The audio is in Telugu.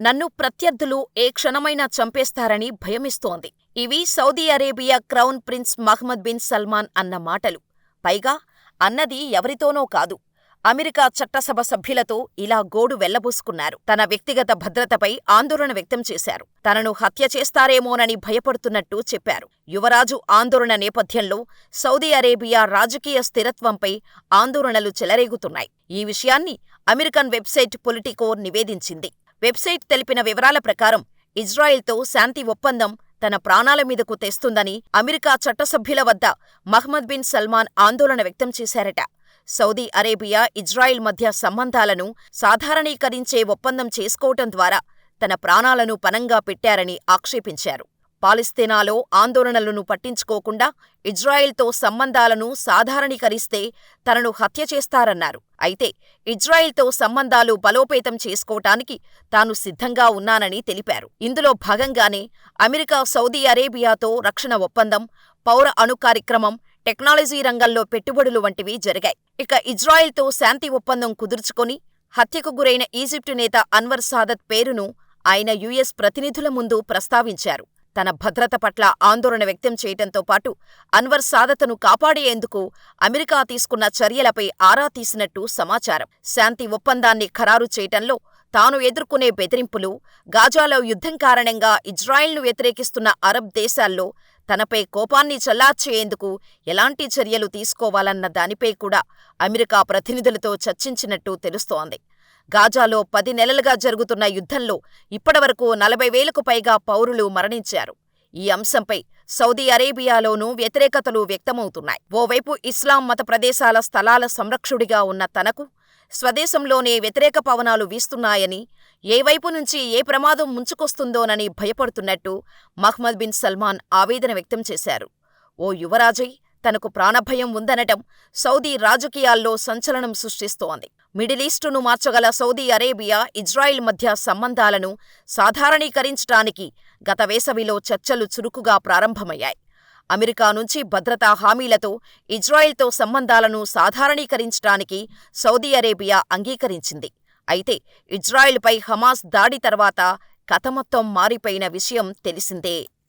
నన్ను ప్రత్యర్థులు ఏ క్షణమైనా చంపేస్తారని భయమేస్తోంది. ఇవి Saudi Arabia crown prince Mohammed bin Salman అన్న మాటలు. పైగా అన్నది ఎవరితోనో కాదు, అమెరికా చట్టసభ సభ్యులతో ఇలా గోడు వెళ్ళబోసుకున్నారు. తన వ్యక్తిగత భద్రతపై ఆందోళన వ్యక్తం చేశారు. తనను హత్య చేస్తారేమోనని భయపడుతున్నట్టు చెప్పారు. యువరాజు ఆందోళన నేపథ్యంలో సౌదీ అరేబియా రాజకీయ స్థిరత్వంపై ఆందోళనలు చెలరేగుతున్నాయి. ఈ విషయాన్ని అమెరికన్ వెబ్సైట్ పొలిటికో నివేదించింది. వెబ్సైట్ తెలిపిన వివరాల ప్రకారం ఇజ్రాయెల్తో శాంతి ఒప్పందం తన ప్రాణాల మీదకు తెస్తుందని అమెరికా చట్టసభ్యుల వద్ద మహ్మద్ బిన్ సల్మాన్ ఆందోళన వ్యక్తం చేశారట. సౌదీ అరేబియా, ఇజ్రాయెల్ మధ్య సంబంధాలను సాధారణీకరించే ఒప్పందం చేసుకోవటం ద్వారా తన ప్రాణాలను పణంగా పెట్టారని ఆక్షేపించారు. పాలస్తీనాలో ఆందోళనలను పట్టించుకోకుండా ఇజ్రాయెల్తో సంబంధాలను సాధారణీకరిస్తే తనను హత్య చేస్తారన్నారు. అయితే ఇజ్రాయెల్తో సంబంధాలు బలోపేతం చేసుకోటానికి తాను సిద్ధంగా ఉన్నానని తెలిపారు. ఇందులో భాగంగానే అమెరికా సౌదీ అరేబియాతో రక్షణ ఒప్పందం, పౌర అణు కార్యక్రమం, టెక్నాలజీ రంగంలో పెట్టుబడులు వంటివి జరిగాయి. ఇక ఇజ్రాయెల్తో శాంతి ఒప్పందం కుదుర్చుకొని హత్యకు గురైన ఈజిప్టు నేత అన్వర్ సాదత్ పేరును ఆయన యుఎస్ ప్రతినిధుల ముందు ప్రస్తావించారు. తన భద్రత పట్ల ఆందోళన వ్యక్తం చేయటంతో పాటు అన్వర్ సాదతను కాపాడేందుకు అమెరికా తీసుకున్న చర్యలపై ఆరా తీసినట్టు సమాచారం. శాంతి ఒప్పందాన్ని ఖరారు చేయటంలో తాను ఎదుర్కొనే బెదిరింపులు, గాజాలో యుద్ధం కారణంగా ఇజ్రాయెల్ను వ్యతిరేకిస్తున్న అరబ్ దేశాల్లో తనపై కోపాన్ని చల్లార్చేందుకు ఎలాంటి చర్యలు తీసుకోవాలన్న దానిపై కూడా అమెరికా ప్రతినిధులతో చర్చించినట్టు తెలుస్తోంది. గాజాలో పది నెలలుగా జరుగుతున్న యుద్ధంలో ఇప్పటివరకు నలభై వేలకు పైగా పౌరులు మరణించారు. ఈ అంశంపై సౌదీ అరేబియాలోనూ వ్యతిరేకతలు వ్యక్తమవుతున్నాయి. ఓవైపు ఇస్లాం మత ప్రదేశాల స్థలాల సంరక్షుడిగా ఉన్న తనకు స్వదేశంలోనే వ్యతిరేక పవనాలు వీస్తున్నాయని, ఏ వైపు నుంచి ఏ ప్రమాదం ముంచుకొస్తుందోనని భయపడుతున్నట్టు మహ్మద్ బిన్ సల్మాన్ ఆవేదన వ్యక్తం చేశారు. ఓ యువరాజై తనకు ప్రాణభయం ఉందనటం సౌదీ రాజకీయాల్లో సంచలనం సృష్టిస్తోంది. మిడిలీస్టును మార్చగల సౌదీ అరేబియా, ఇజ్రాయెల్ మధ్య సంబంధాలను సాధారణీకరించటానికి గత వేసవిలో చర్చలు చురుకుగా ప్రారంభమయ్యాయి. అమెరికా నుంచి భద్రతా హామీలతో ఇజ్రాయెల్తో సంబంధాలను సాధారణీకరించటానికి సౌదీ అరేబియా అంగీకరించింది. అయితే ఇజ్రాయిల్పై హమాస్ దాడి తర్వాత కథ మొత్తం మారిపోయిన విషయం తెలిసిందే.